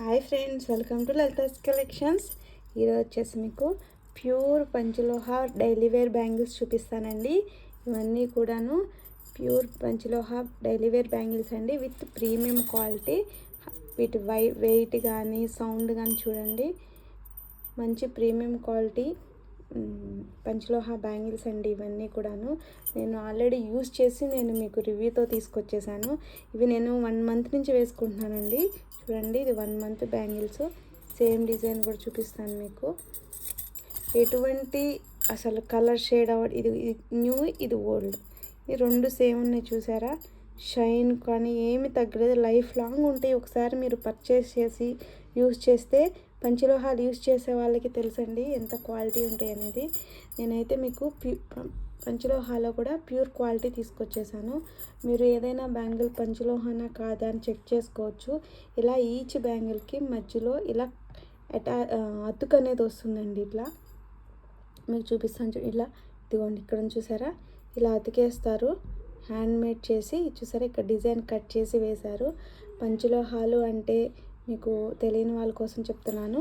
Hi friends welcome to Lalitha's collections. ఈరోజు వచ్చేసి మీకు ప్యూర్ పంచలోహ డైలీ వేర్ బ్యాంగిల్స్ చూపిస్తానండి. ఇవన్నీ కూడాను pure panchaloha daily wear bangles అండి విత్ ప్రీమియం క్వాలిటీ. వీటి వై వెయిట్ కానీ సౌండ్ కానీ చూడండి. మంచి ప్రీమియం క్వాలిటీ. పంచలోహ బ్యాంగిల్స్ అండి ఇవన్నీ కూడాను నేను ఆల్రెడీ యూస్ చేసి నేను మీకు రివ్యూతో తీసుకొచ్చేసాను. ఇవి నేను వన్ మంత్ నుంచి వేసుకుంటున్నానండి. చూడండి ఇది one month bangles. Same design కూడా చూపిస్తాను మీకు. ఎటువంటి అసలు కలర్ షేడ్ అవ్వ ఇది ఇది న్యూ ఇది ఓల్డ్. ఈ రెండు సేమ్ ఉన్నాయి చూసారా? షైన్ కానీ ఏమి తగ్గలేదు. లైఫ్ లాంగ్ ఉంటాయి. ఒకసారి మీరు పర్చేస్ చేసి యూస్ చేస్తే పంచలోహాలు యూస్ చేసే వాళ్ళకి తెలుసండి ఎంత క్వాలిటీ ఉంటాయి అనేది. నేనైతే మీకు ప్యూ పంచలోహాలో కూడా ప్యూర్ క్వాలిటీ తీసుకొచ్చేసాను. మీరు ఏదైనా బ్యాంగిల్ పంచలోహానా కాదా అని చెక్ చేసుకోవచ్చు. ఇలా ఈచ్ బ్యాంగిల్కి మధ్యలో ఇలా అటా అతుకు అనేది వస్తుందండి ఇట్లా. మీకు చూపిస్తాను చూ- ఇలా ఇదిగోండి ఇక్కడ చూసారా? ఇలా అతికేస్తారు. హ్యాండ్ మేడ్ చేసి చూసారా? ఇక్కడ డిజైన్ కట్ చేసి వేశారు. పంచలోహాలు అంటే మీకు తెలియని వాళ్ళ కోసం చెప్తున్నాను.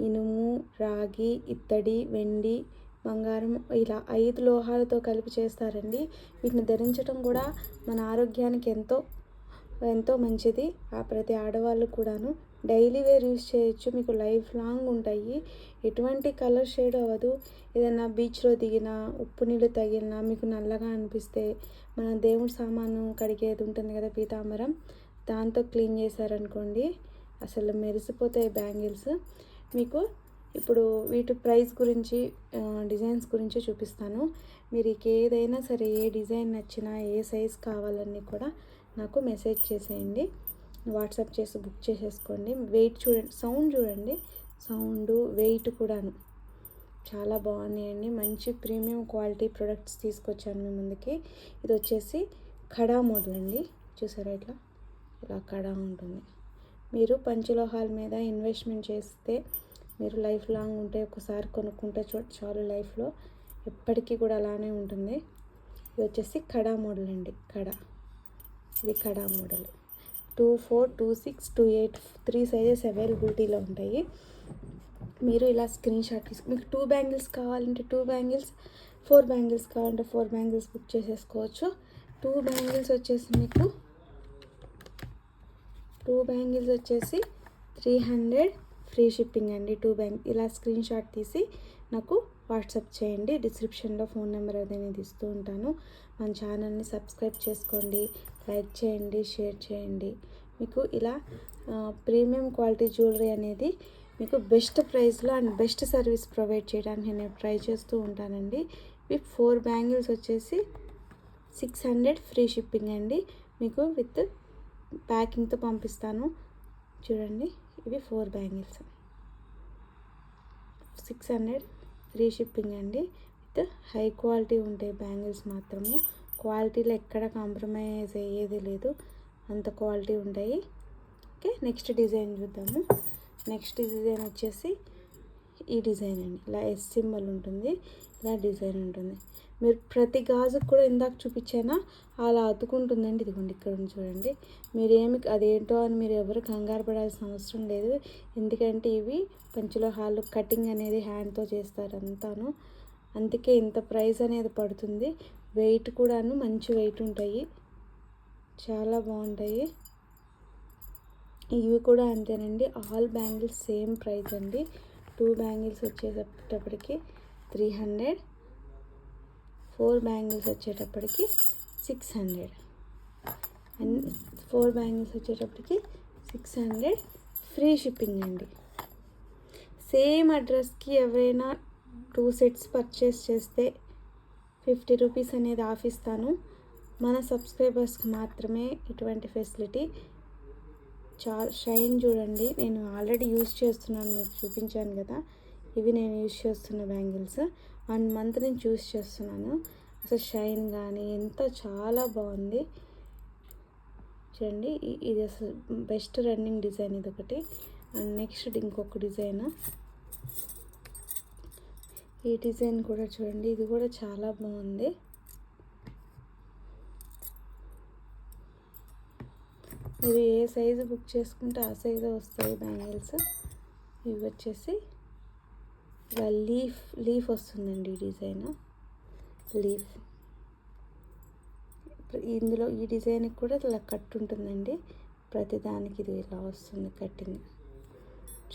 ఇనుము రాగి ఇత్తడి వెండి బంగారం ఇలా ఐదు లోహాలతో కలిపి చేస్తారండి. వీటిని ధరించడం కూడా మన ఆరోగ్యానికి ఎంతో ఎంతో మంచిది. ఆ ప్రతి ఆడవాళ్ళు కూడాను డైలీ వేర్ యూస్ చేయొచ్చు. మీకు లైఫ్ లాంగ్ ఉంటాయి. ఎటువంటి కలర్ షేడ్ అవ్వదు. ఏదైనా బీచ్లో దిగినా ఉప్పు నీళ్ళు తగిలినా మీకు నల్లగా అనిపిస్తే మన దేవుడి సామాను కడిగేది ఉంటుంది కదా పీతాంబరం. దాంతో క్లీన్ చేశారనుకోండి. అసలు మెరిసిపోతాయి బ్యాంగిల్స్. మీకు ఇప్పుడు వీటి ప్రైస్ గురించి డిజైన్స్ గురించి చూపిస్తాను. మీరు ఏదైనా సరే ఏ డిజైన్ నచ్చినా ఏ సైజ్ కావాలన్నీ కూడా నాకు మెసేజ్ చేసేయండి. వాట్సాప్ చేసి బుక్ చేసేసుకోండి. వెయిట్ చూడండి సౌండ్ చూడండి. సౌండ్ వెయిట్ కూడాను. చాలా బాగున్నాయండి. మంచి ప్రీమియం క్వాలిటీ ప్రొడక్ట్స్ తీసుకొచ్చాను మీ ముందుకి. ఇది వచ్చేసి కడా మోడల్ అండి. చూసారా ఇట్లా? ఇలా కడా ఉంటుంది. మీరు పంచలోహాల మీద ఇన్వెస్ట్మెంట్ చేస్తే మీరు లైఫ్ లాంగ్ ఉంటే ఒకసారి కొనుక్కుంటే చూ చాలు లైఫ్లో. ఎప్పటికీ కూడా అలానే ఉంటుంది. ఇది వచ్చేసి కడా మోడల్ అండి. కడా. ఇది kada model. Two four two six two eight three sizes అవైలబిలిటీలో ఉంటాయి. మీరు ఇలా స్క్రీన్ షాట్ తీసుకు మీకు టూ బ్యాంగిల్స్ కావాలంటే టూ బ్యాంగిల్స్ ఫోర్ బ్యాంగిల్స్ కావాలంటే ఫోర్ బ్యాంగిల్స్ బుక్ చేసేసుకోవచ్చు. టూ బ్యాంగిల్స్ వచ్చేసి మీకు టూ బ్యాంగిల్స్ వచ్చేసి త్రీ హండ్రెడ్ ఫ్రీ షిప్పింగ్ అండి టూ బ్యాంగ్ ఇలా స్క్రీన్ షాట్ తీసి నాకు వాట్సాప్ చేయండి. డిస్క్రిప్షన్లో ఫోన్ నెంబర్ అనేది ఇస్తూ ఉంటాను. మన ఛానల్ని సబ్స్క్రైబ్ చేసుకోండి లైక్ చేయండి షేర్ చేయండి. మీకు ఇలా ప్రీమియం క్వాలిటీ జ్యువెలరీ అనేది మీకు బెస్ట్ ప్రైస్లో అండ్ బెస్ట్ సర్వీస్ ప్రొవైడ్ చేయడానికి నేను ట్రై చేస్తూ ఉంటానండి. ఇవి ఫోర్ బ్యాంగిల్స్ వచ్చేసి సిక్స్ హండ్రెడ్ ఫ్రీ షిప్పింగ్ అండి. మీకు విత్ ప్యాకింగ్తో పంపిస్తాను. చూడండి ఇవి four bangles. Six hundred free shipping అండి. విత్ హై క్వాలిటీ ఉంటాయి బ్యాంగిల్స్ మాత్రము. క్వాలిటీలో ఎక్కడ కాంప్రమైజ్ అయ్యేది లేదు. అంత క్వాలిటీ ఉంటాయి. ఓకే నెక్స్ట్ డిజైన్ చూద్దాము. నెక్స్ట్ డిజైన్ వచ్చేసి ఈ డిజైన్ అండి. ఇలా ఎస్ సింబల్ ఉంటుంది ఇలా డిజైన్ ఉంటుంది. మీరు ప్రతి గాజుకు కూడా ఇందాక చూపించైనా? అలా అతుకుంటుందండి. ఇదిగోండి ఇక్కడ ఉంది చూడండి. మీరు ఏమి అదేంటో అని మీరు ఎవరు కంగారు పడాల్సిన అవసరం లేదు. ఎందుకంటే ఇవి పంచలోహాలు కటింగ్ అనేది హ్యాండ్తో చేస్తారు అంతాను. అందుకే ఇంత ప్రైస్ అనేది పడుతుంది. వెయిట్ కూడాను మంచి వెయిట్ ఉంటాయి. చాలా బాగుంటాయి. ఇవి కూడా అంతేనండి. ఆల్ బ్యాంగిల్స్ సేమ్ ప్రైస్ అండి. టూ బ్యాంగిల్స్ వచ్చేటప్పటికి త్రీ హండ్రెడ్ ఫోర్ బ్యాంగిల్స్ వచ్చేటప్పటికి six hundred. And four bangles వచ్చేటప్పటికి సిక్స్ హండ్రెడ్ ఫ్రీ షిప్పింగ్ అండి. సేమ్ అడ్రస్కి ఎవరైనా టూ సెట్స్ పర్చేస్ చేస్తే ఫిఫ్టీ రూపీస్ అనేది ఆఫ్ ఇస్తాను. మన సబ్స్క్రైబర్స్కి మాత్రమే ఇటువంటి ఫెసిలిటీ చా షైన్ చూడండి. నేను ఆల్రెడీ యూస్ చేస్తున్నాను మీకు చూపించాను కదా. ఇవి నేను యూస్ చేస్తున్న బ్యాంగిల్స్. వన్ మంత్ నుంచి యూస్ చేస్తున్నాను. అసలు షైన్ కానీ ఎంత చాలా బాగుంది. చూడండి ఇది అసలు బెస్ట్ రన్నింగ్ డిజైన్ ఇది ఒకటి. అండ్ నెక్స్ట్ ఇంకొక డిజైన్. ఈ డిజైన్ కూడా చూడండి ఇది కూడా చాలా బాగుంది. మీరు ఏ సైజు బుక్ చేసుకుంటే ఆ సైజు వస్తాయి బ్యాంగిల్స్. ఇవి వచ్చేసి ఇలా లీఫ్ లీఫ్ వస్తుందండి ఈ డిజైన్. లీఫ్. ఇందులో ఈ డిజైన్కి కూడా ఇలా కట్ ఉంటుందండి. ప్రతి దానికి ఇది ఇలా వస్తుంది కట్టింగ్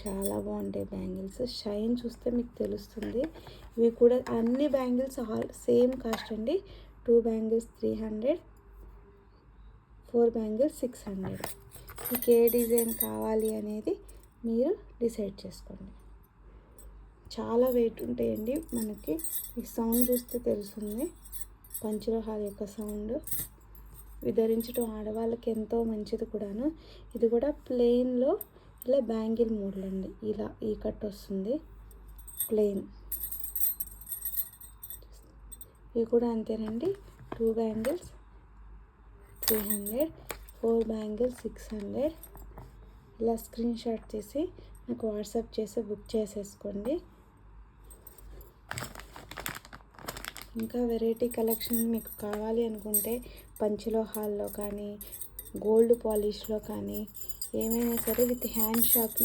చాలా బాగుంటాయి బ్యాంగిల్స్. షైన్ చూస్తే మీకు తెలుస్తుంది. ఇవి కూడా అన్ని బ్యాంగిల్స్ ఆల్ సేమ్ కాస్ట్ అండి. Two bangles three hundred four bangles six hundred. మీకు ఏ డిజైన్ కావాలి అనేది మీరు డిసైడ్ చేసుకోండి. చాలా వెయిట్ ఉంటాయండి మనకి. ఈ సౌండ్ చూస్తే తెలుస్తుంది. పంచలోహాల యొక్క సౌండ్. విధరించడం ఆడవాళ్ళకి ఎంతో మంచిది కూడాను. ఇది కూడా ప్లెయిన్లో ఇలా బ్యాంగిల్ మోడల్ అండి. ఇలా ఈ కట్ వస్తుంది. ప్లెయిన్. ఇవి కూడా అంతేనండి. Two bangles three hundred four bangle six hundred ఇలా స్క్రీన్ షాట్ తీసి నాకు వాట్సాప్ చేసి బుక్ చేసేసుకోండి. ఇంకా వెరైటీ కలెక్షన్ మీకు కావాలి అనుకుంటే పంచలోహాల్లో కానీ గోల్డ్ పాలిష్లో కానీ ఏమైనా సరే with hand stock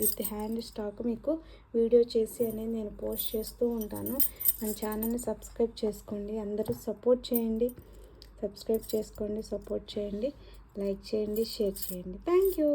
with hand stock మీకు వీడియో చేసి అనేది నేను పోస్ట్ చేస్తూ ఉంటాను. మన ఛానల్ని సబ్స్క్రైబ్ చేసుకోండి. అందరూ సపోర్ట్ చేయండి. సబ్స్క్రైబ్ చేసుకోండి సపోర్ట్ చేయండి లైక్ చేయండి షేర్ చేయండి. Thank you.